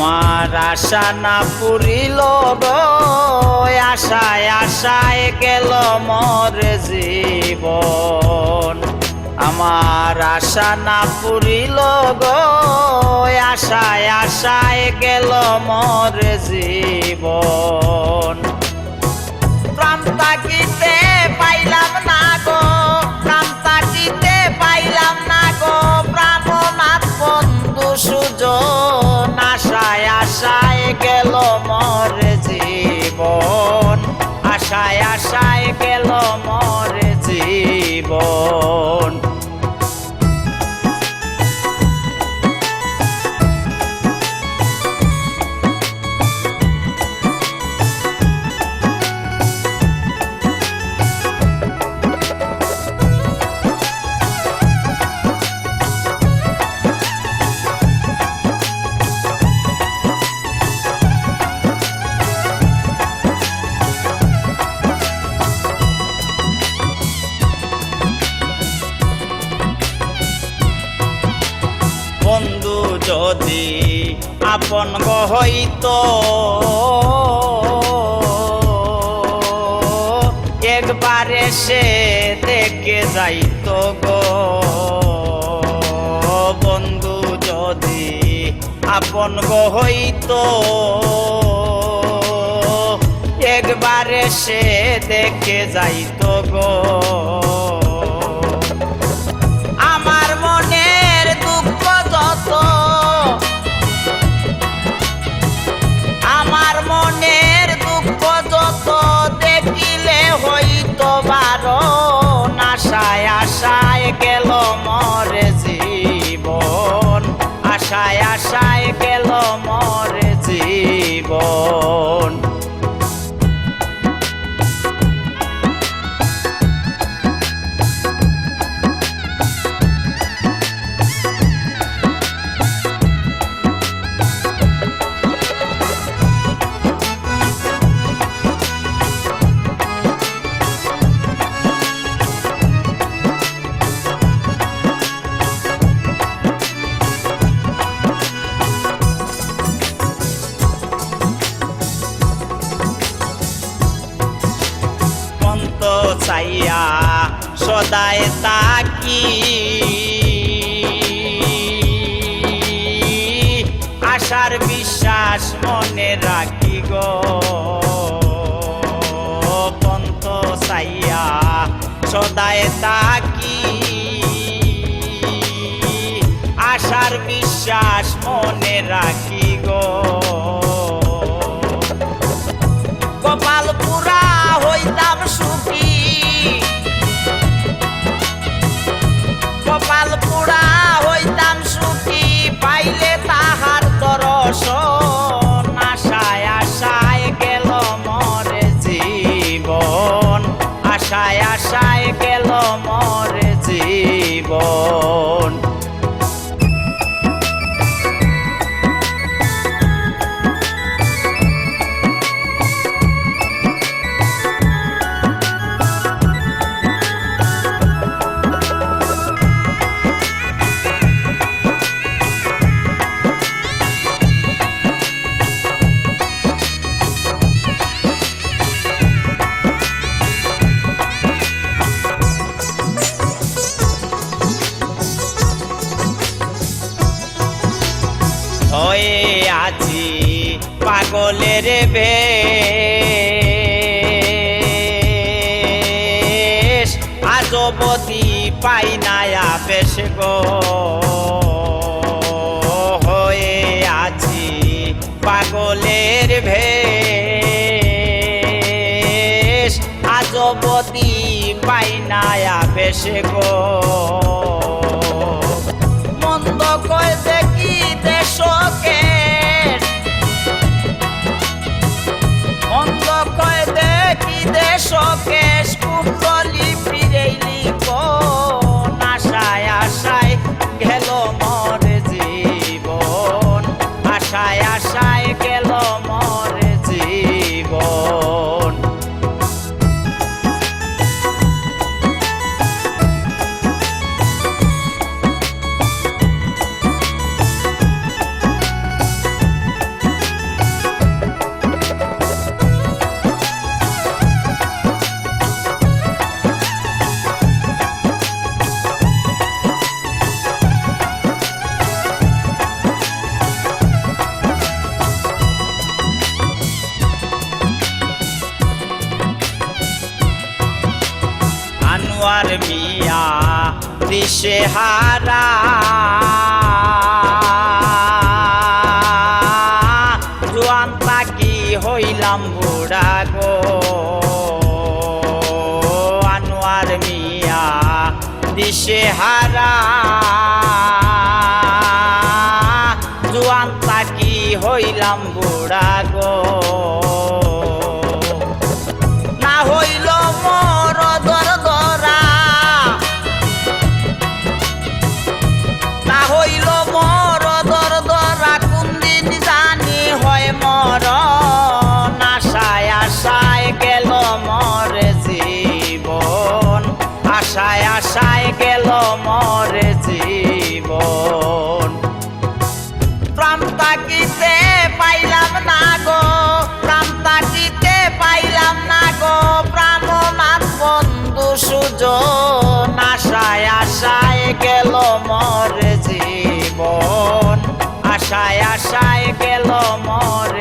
আমার আশা না পুরিল আশায় আশায় গেল মর জীবন। আমার আশা না পুরিল আশায় আশায় গেল মর জীবন। প্রাণ আপন গো হইতো একবারে সে দেখে যাইতো গো। বন্ধু, যদি আপন গো হইতো একবারে সে দেখে যাইতো গো। গেল মরে জীবন। আশায় আশায় গেল মরে জীবন। চাইয়া সদায় তাকি আশার বিশ্বাস মনে রাখি গো। পন্ত চাইয়া সদায় তাকি আশার বিশ্বাস মনে রাখি গো। কপাল পুরা হইতাম সুখী হয়ে আছি পাগলের বেশ। আজবতি পাই না বেশ গো। হয়ে আছি পাগলের ভেষ আজবতি পাই না বেশ গো। Choque! আনোয়ার মিয়া দিশে হারা। জোয়ান তাকি হইলাম বুড়া গো। আনোয়ার মিয়া দিশে হারা। জোয়ান তাকি হইলাম বুড়া গো। আশায় গেল মর জীবন। প্রাণ তাকিতে পাইলাম না গো, প্রাণ তাকিতে পাইলাম না গো। প্রাণনাথ বন্ধু সুজন আশায় আশায় গেল মর জীবন। আশায় আশায় গেল মর